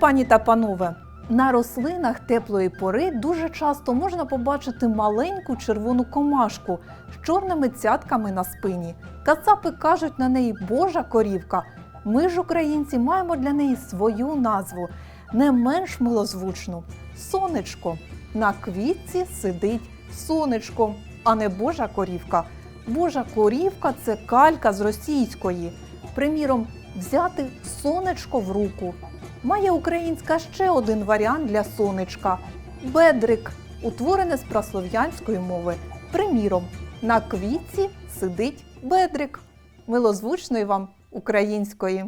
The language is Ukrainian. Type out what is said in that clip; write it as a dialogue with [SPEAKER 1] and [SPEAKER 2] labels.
[SPEAKER 1] пані та панове! На рослинах теплої пори дуже часто можна побачити маленьку червону комашку з чорними цятками на спині. Кацапи кажуть на неї Божа корівка. Ми ж, українці, маємо для неї свою назву, не менш милозвучну сонечко. На квітці сидить сонечко, а не Божа корівка. Божа корівка це калька з російської. Приміром, взяти сонечко в руку має українська ще один варіант для сонечка бедрик, утворене з праслов'янської мови. Приміром, на квітці сидить бедрик. Милозвучної вам української.